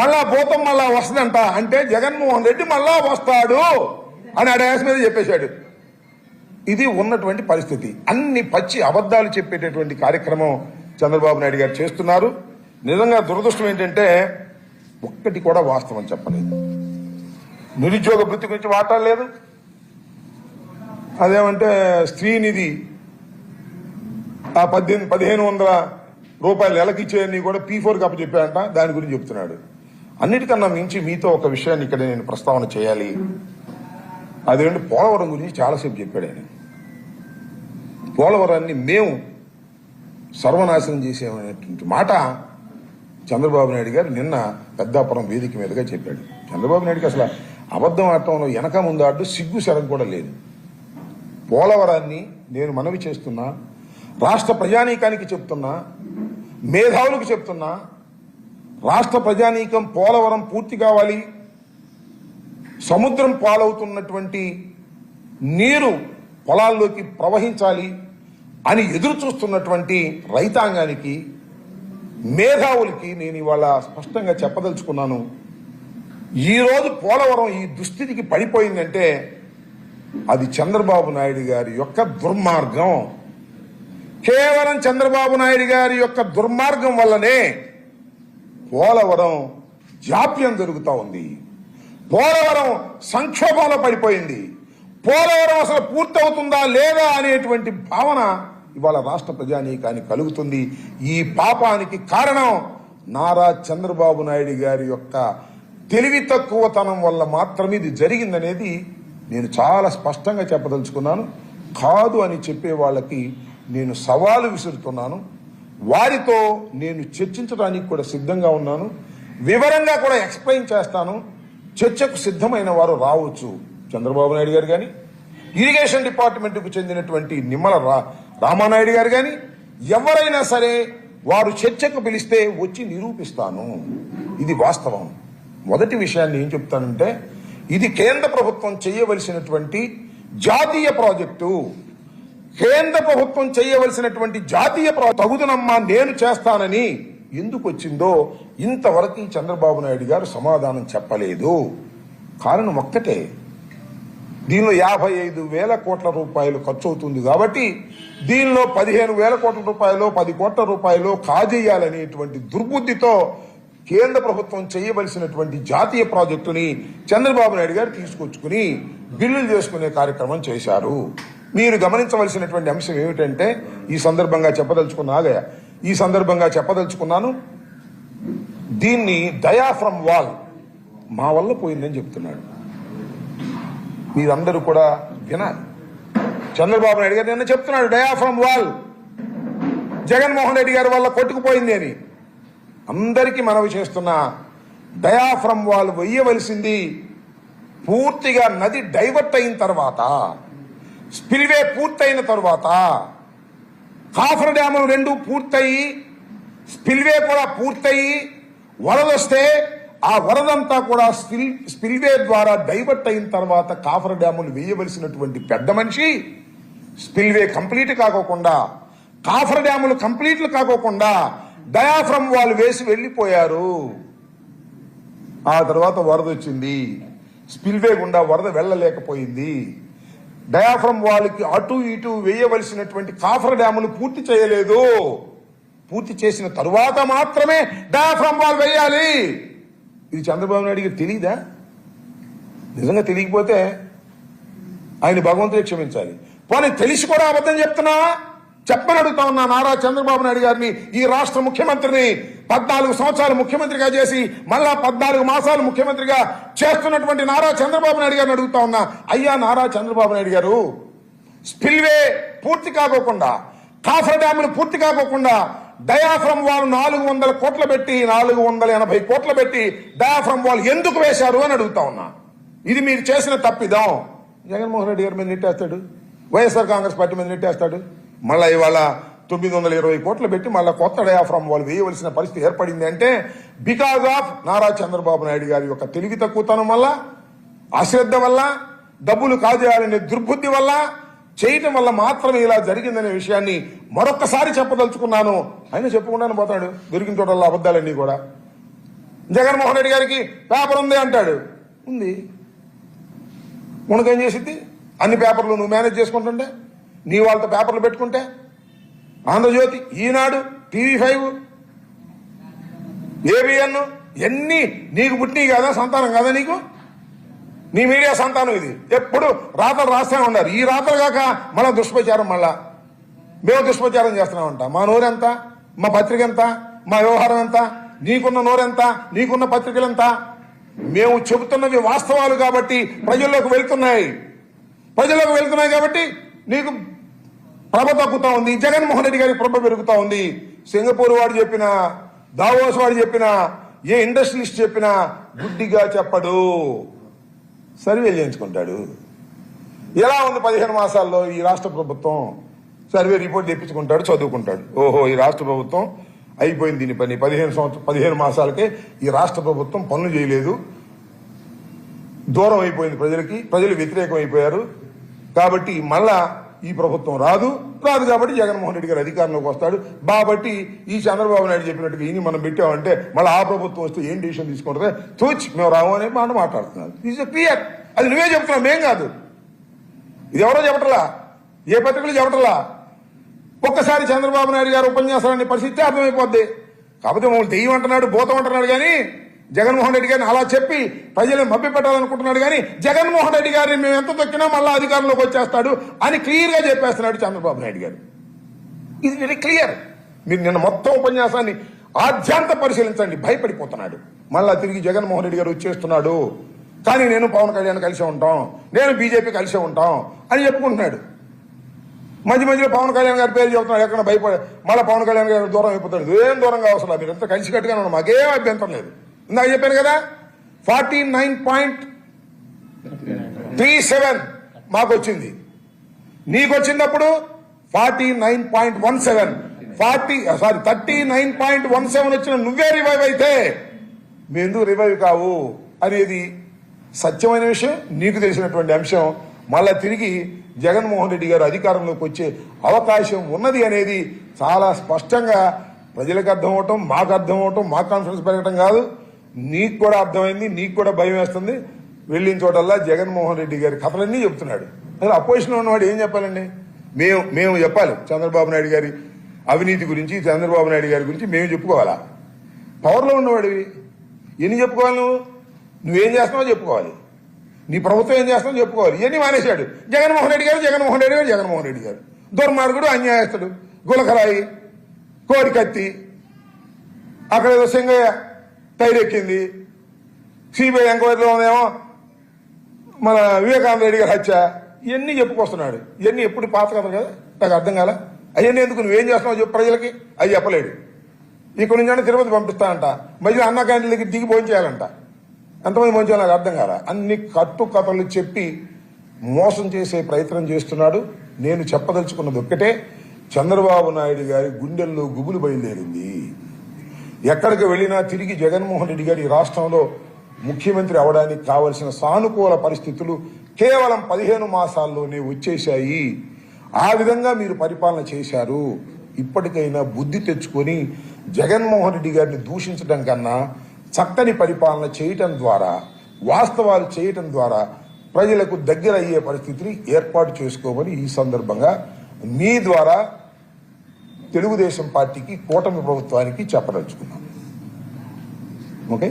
మళ్ళా భూతం మళ్ళా వస్తుందంట. అంటే జగన్మోహన్ రెడ్డి మళ్ళా వస్తాడు అని అడాస్ మీద చెప్పేశాడు. ఇది ఉన్నటువంటి పరిస్థితి. అన్ని పచ్చి అబద్ధాలు చెప్పేటటువంటి కార్యక్రమం చంద్రబాబు నాయుడు గారు చేస్తున్నారు. నిజంగా దురదృష్టం ఏంటంటే ఒక్కటి కూడా వాస్తవం చెప్పలేదు. నిరుద్యోగ వృత్తి గురించి మాట్లాడలేదు. అదేమంటే స్త్రీనిధి ఆ పద్దెనిమిది పదిహేను వందల రూపాయలు నెలకి కూడా పీ ఫోర్కి అప్పచెప్పాడంట దాని గురించి చెప్తున్నాడు. అన్నిటికన్నా మించి మీతో ఒక విషయాన్ని ఇక్కడ నేను ప్రస్తావన చేయాలి. అదేంటి? పోలవరం గురించి చాలాసేపు చెప్పాడు ఆయన. పోలవరాన్ని మేము సర్వనాశనం చేసేమనేటువంటి మాట చంద్రబాబు నాయుడు గారు నిన్న పెద్దాపురం వేదిక మీదుగా చెప్పాడు. చంద్రబాబు నాయుడుకి అసలు అబద్ధం ఆడటంలో వెనక ముందు సిగ్గు శరం కూడా లేదు. పోలవరాన్ని నేను మనవి చేస్తున్నా రాష్ట్ర ప్రజానీకానికి చెప్తున్నా మేధావులకు చెప్తున్నా రాష్ట్ర ప్రజానీకం పోలవరం పూర్తి కావాలి. సముద్రం పాలవుతున్నటువంటి నీరు పొలాల్లోకి ప్రవహించాలి అని ఎదురు చూస్తున్నటువంటి రైతాంగానికి మేధావులకి నేను ఇవాళ స్పష్టంగా చెప్పదలుచుకున్నాను. ఈరోజు పోలవరం ఈ దుస్థితికి పడిపోయిందంటే అది చంద్రబాబు నాయుడు గారి యొక్క దుర్మార్గం. కేవలం చంద్రబాబు నాయుడు గారి యొక్క దుర్మార్గం వల్లనే పోలవరం జాప్యం జరుగుతూ ఉంది. పోలవరం సంక్షోభంలో పడిపోయింది. పోలవరం అసలు పూర్తవుతుందా లేదా అనేటువంటి భావన ఇవాళ రాష్ట్ర ప్రజానీకానికి కలుగుతుంది. ఈ పాపానికి కారణం నారా చంద్రబాబు నాయుడు గారి యొక్క తెలివి తక్కువతనం వల్ల మాత్రమే ఇది జరిగిందనేది నేను చాలా స్పష్టంగా చెప్పదలుచుకున్నాను. కాదు అని చెప్పే వాళ్ళకి నేను సవాలు విసురుతున్నాను. వారితో నేను చర్చించడానికి కూడా సిద్ధంగా ఉన్నాను. వివరంగా కూడా ఎక్స్ప్లెయిన్ చేస్తాను. చర్చకు సిద్ధమైన వారు రావచ్చు. చంద్రబాబు నాయుడు గారు కానీ ఇరిగేషన్ డిపార్ట్మెంట్కు చెందినటువంటి నిమ్మల రా రామానాయుడు గారు కానీ ఎవరైనా సరే వారు చర్చకు పిలిస్తే వచ్చి నిరూపిస్తాను. ఇది వాస్తవం. మొదటి విషయాన్ని ఏం చెప్తానంటే ఇది కేంద్ర ప్రభుత్వం చేయవలసినటువంటి జాతీయ ప్రాజెక్టు. కేంద్ర ప్రభుత్వం చేయవలసినటువంటి జాతీయ ప్ర- తగుదనమ్మా నేను చేస్తానని ఎందుకు వచ్చిందో ఇంతవరకు చంద్రబాబు నాయుడు గారు సమాధానం చెప్పలేదు. కారణం ఒక్కటే. దీనిలో యాభై ఐదు వేల కోట్ల రూపాయలు ఖర్చు అవుతుంది కాబట్టి దీనిలో పదిహేను వేల కోట్ల రూపాయలు పది కోట్ల రూపాయలు కాజేయాలనేటువంటి దుర్బుద్ధితో కేంద్ర ప్రభుత్వం చేయవలసినటువంటి జాతీయ ప్రాజెక్టుని చంద్రబాబు నాయుడు గారు తీసుకొచ్చుకుని బిల్లులు చేసుకునే కార్యక్రమం చేశారు. మీరు గమనించవలసినటువంటి అంశం ఏమిటంటే ఈ సందర్భంగా చెప్పదలుచుకున్న ఆగయ. ఈ సందర్భంగా చెప్పదలుచుకున్నాను దీన్ని డయాఫ్రమ్ వాల్ మా వల్ల పోయిందని చెప్తున్నాడు. మీరందరూ కూడా వినాలి. చంద్రబాబు నాయుడు గారు నిన్న చెప్తున్నాడు diaphragm wall. Jaganmohan Reddy గారి వల్ల కొట్టుకుపోయింది అని. అందరికీ మనవి చేస్తున్న డయాఫ్రమ్ వాల్ వెయ్యవలసింది పూర్తిగా నది డైవర్ట్ అయిన తర్వాత స్పిల్వే పూర్తయిన తర్వాత కాఫర్ డ్యాములు రెండు పూర్తయి స్పిల్వే కూడా పూర్తయి వరదొస్తే ఆ వరదంతా కూడా స్పిల్ స్పిల్వే ద్వారా డైవర్ట్ అయిన తర్వాత కాఫర్ డ్యాములు వేయవలసినటువంటి పెద్ద మనిషి స్పిల్వే కంప్లీట్ కాకోకుండా కాఫర్ డ్యాములు కంప్లీట్లు కాకోకుండా డయాఫ్రమ్ వాళ్ళు వేసి వెళ్ళిపోయారు. ఆ తర్వాత వరద వచ్చింది. స్పిల్వే గుండా వరద వెళ్ళలేకపోయింది. డయాఫ్రమ్ వాళ్ళకి అటు ఇటు వేయవలసినటువంటి కాఫర్ డ్యాములు పూర్తి చేయలేదు. పూర్తి చేసిన తరువాత మాత్రమే డయాఫ్రమ్ వాల్ వేయాలి. ఇది చంద్రబాబు నాయుడికి తెలియదా నిజంగా తెలియకపోతే ఆయన భగవంతుడే క్షమించాలి. పోనీ తెలిసి కూడా అబద్ధం చెప్తున్నా? చెప్పని అడుగుతా నారా చంద్రబాబు నాయుడు గారిని ఈ రాష్ట్ర ముఖ్యమంత్రిని పద్నాలుగు సంవత్సరాలు ముఖ్యమంత్రిగా చేసి మళ్ళా పద్నాలుగు మాసాలు ముఖ్యమంత్రిగా చేస్తున్నటువంటి నారా చంద్రబాబు నాయుడు గారిని అడుగుతా ఉన్నా అయ్యా నారా చంద్రబాబు నాయుడు గారు స్పిల్వే పూర్తి కాకోకుండా కాఫర్ డ్యాములు పూర్తి కాకోకుండా డయాఫ్రమ్ వాల్ నాలుగు వందల కోట్లు పెట్టి నాలుగు వందల ఎనభై కోట్లు పెట్టి డయాఫ్రమ్ వాల్ ఎందుకు వేశారు? అని అడుగుతా ఉన్నా. ఇది మీరు చేసిన తప్పిదం. జగన్మోహన్ రెడ్డి గారి మీద నెట్టేస్తాడు. వైఎస్ఆర్ కాంగ్రెస్ పార్టీ మీద నెట్టేస్తాడు. మళ్ళా ఇవాళ తొమ్మిది వందల ఇరవై కోట్లు పెట్టి మళ్ళీ కొత్త డయాఫ్రమ్ వాళ్ళు వేయవలసిన పరిస్థితి ఏర్పడింది అంటే బికాజ్ ఆఫ్ నారా చంద్రబాబు నాయుడు గారి యొక్క తెలివి తక్కువతనం వల్ల అశ్రద్ధ వల్ల డబ్బులు కాజేయాలనే దుర్బుద్ధి వల్ల చేయటం వల్ల మాత్రమే ఇలా జరిగిందనే విషయాన్ని మరొక్కసారి చెప్పదలుచుకున్నాను. ఆయన చెప్పుకుంటాను పోతాడు. దొరికిన చోటల్లో అబద్ధాలన్నీ కూడా. జగన్మోహన్ రెడ్డి గారికి పేపర్ ఉంది అంటాడు. ఉంది. ఉనకేం చేసిద్ది? అన్ని పేపర్లు నువ్వు మేనేజ్ చేసుకుంటుంటే నీ వాళ్ళతో పేపర్లు పెట్టుకుంటే? Andhrajyothi Eenadu TV five ABN ఎన్ని నీకు పుట్టినవి కదా సంతానం కదా నీకు? నీ మీడియా సంతానం ఇది. ఎప్పుడు రాతలు రాస్తూనే ఉన్నారు. ఈ రాతలు కాక మళ్ళా దుష్ప్రచారం మళ్ళా. మేము దుష్ప్రచారం చేస్తున్నామంట మా నోరెంత? మా పత్రిక ఎంత? మా వ్యవహారం ఎంత? నీకున్న నోరెంత నీకున్న పత్రికలు ఎంత? మేము చెబుతున్నవి వాస్తవాలు కాబట్టి ప్రజల్లోకి వెళ్తున్నాయి. ప్రజల్లోకి వెళ్తున్నాయి కాబట్టి నీకు ప్రభ తగ్గుతా ఉంది జగన్మోహన్ రెడ్డి గారి ప్రభ పెరుగుతా ఉంది. సింగపూర్ వాడు చెప్పిన దావోస్ వాడు చెప్పిన ఏ ఇండస్ట్రియలిస్ట్ చెప్పినా గుడ్డిగా చెప్పడు. సర్వే చేయించుకుంటాడు. ఎలా ఉంది పదిహేను మాసాల్లో ఈ రాష్ట్ర ప్రభుత్వం? సర్వే రిపోర్ట్ తెప్పించుకుంటాడు చదువుకుంటాడు. ఓహో ఈ రాష్ట్ర ప్రభుత్వం అయిపోయింది దీని పని. పదిహేను సంవత్సరం పదిహేను మాసాలకే ఈ రాష్ట్ర ప్రభుత్వం పనులు చేయలేదు. దూరం అయిపోయింది ప్రజలకి. ప్రజలు వ్యతిరేకం అయిపోయారు కాబట్టి మళ్ళా ఈ ప్రభుత్వం రాదు. రాదు కాబట్టి జగన్మోహన్ రెడ్డి గారు అధికారంలోకి వస్తాడు. కాబట్టి ఈ చంద్రబాబు నాయుడు చెప్పినట్టుగా ఈయన మనం పెట్టామంటే మళ్ళీ ఆ ప్రభుత్వం వస్తే ఏం డిసిషన్ తీసుకుంటారే తోచి మేము రాము అనే మాట మాట్లాడుతున్నారు ఈజ్ క్లియర్ అది నువ్వే చెప్తున్నావు మేం కాదు. ఇది ఎవరో చెప్పటలా? ఏ పత్రికలు చెప్పటలా? ఒక్కసారి చంద్రబాబు నాయుడు గారు ఉపన్యాసాన్ని పరిస్థితి అర్థమైపోద్ది. కాకపోతే మమ్మల్ని దెయ్యం అంటున్నాడు భూతం అంటున్నాడు కానీ జగన్మోహన్ రెడ్డి గారిని అలా చెప్పి ప్రజలను మభ్యపెట్టాలనుకుంటున్నాడు కానీ జగన్మోహన్ రెడ్డి గారిని మేము ఎంత తొక్కినా మళ్ళీ అధికారంలోకి వచ్చేస్తాడు అని క్లియర్గా చెప్పేస్తున్నాడు చంద్రబాబు నాయుడు గారు. ఇది వెరీ క్లియర్ మీరు నిన్న మొత్తం ఉపన్యాసాన్ని ఆద్యాంత పరిశీలించండి. భయపడిపోతున్నాడు. మళ్ళా తిరిగి జగన్మోహన్ రెడ్డి గారు వచ్చేస్తున్నాడు. కానీ నేను పవన్ కళ్యాణ్ కలిసే ఉంటాం. నేను బీజేపీ కలిసే ఉంటాం అని చెప్పుకుంటున్నాడు. మధ్య మధ్యలో పవన్ కళ్యాణ్ గారి పేరు చెబుతున్నాడు ఎక్కడ భయపడే మళ్ళీ పవన్ కళ్యాణ్ గారు దూరం అయిపోతాడు. ఏం దూరంగా అవసరం? మీరు ఎంత కలిసి కట్టుగానే ఉన్నాం మాకేం అభ్యంతరం లేదు. ఇందాక చెప్పాను కదా forty nine point three seven మాకు వచ్చింది నీకు వచ్చినప్పుడు forty nine point one seven forty sorry thirty nine point one seven వచ్చిన నువ్వే రివైవ్ అయితే మీ ఎందుకు రివైవ్ కావు అనేది సత్యమైన విషయం నీకు తెలిసినటువంటి అంశం. మళ్ళా తిరిగి జగన్మోహన్ రెడ్డి గారు అధికారంలోకి వచ్చే అవకాశం ఉన్నది అనేది చాలా స్పష్టంగా ప్రజలకు అర్థం అవటం మాకు అర్థం అవటం మా కాన్ఫిడెన్స్ పెరగటం కాదు. నీకు కూడా అర్థమైంది నీకు కూడా భయం వేస్తుంది. వెళ్ళిన చోటల్లా జగన్మోహన్ రెడ్డి గారి కథలన్నీ చెప్తున్నాడు అసలు అపోజిషన్ ఉన్నవాడు ఏం చెప్పాలండి? మేము మేము చెప్పాలి. చంద్రబాబు నాయుడు గారి అవినీతి గురించి చంద్రబాబు నాయుడు గారి గురించి మేము చెప్పుకోవాలా? పవర్లో ఉన్నవాడివి. ఎన్ని చెప్పుకోవాలి నువ్వు? నువ్వేం చేస్తున్నావో చెప్పుకోవాలి. నీ ప్రభుత్వం ఏం చేస్తున్నావు చెప్పుకోవాలి. ఇవన్నీ మానేశాడు. జగన్మోహన్ రెడ్డి గారు జగన్మోహన్ రెడ్డి గారు జగన్మోహన్ రెడ్డి గారు. దుర్మార్గుడు అన్యాయస్తుడు గులకరాయి కోడికత్తి అక్కడ ఏదో సింగయ్య టైర్ ఎక్కింది సిబిఐ ఎంక్వైరీలో ఉందేమో మన వివేకానంద రెడ్డి గారి హత్య. ఇవన్నీ చెప్పుకొస్తున్నాడు. ఇవన్నీ ఎప్పుడు పాత కథలు కదా? నాకు అర్థం కాల. అవన్నీ ఎందుకు? నువ్వేం చేస్తున్నావు చెప్పు ప్రజలకి? అవి చెప్పలేడు. ఇక్కడ నుంచి తిరుపతి పంపిస్తానంట. మధ్యలో అన్న క్యాంటీన్ దగ్గర దిగి భోంచేయాలంట ఎంతమంది భోంచేయాలి నాకు అర్థం కాల. అన్ని కట్టు కథలు చెప్పి మోసం చేసే ప్రయత్నం చేస్తున్నాడు. నేను చెప్పదలుచుకున్నది ఒక్కటే చంద్రబాబు నాయుడు గారి గుండెల్లో గుబులు బయలుదేరింది. ఎక్కడికి వెళ్ళినా తిరిగి జగన్మోహన్ రెడ్డి గారి రాష్ట్రంలో ముఖ్యమంత్రి అవడానికి కావలసిన సానుకూల పరిస్థితులు కేవలం పదిహేను మాసాల్లోనే వచ్చేశాయి. ఆ విధంగా మీరు పరిపాలన చేశారు. ఇప్పటికైనా బుద్ధి తెచ్చుకొని జగన్మోహన్ రెడ్డి గారిని దూషించడం కన్నా చక్కని పరిపాలన చేయటం ద్వారా వాస్తవాలు చేయటం ద్వారా ప్రజలకు దగ్గర అయ్యే పరిస్థితిని ఏర్పాటు చేసుకోమని ఈ సందర్భంగా మీ ద్వారా తెలుగుదేశం పార్టీకి కూటమి ప్రభుత్వానికి చెప్పదలుచుకున్నాం. ఓకే?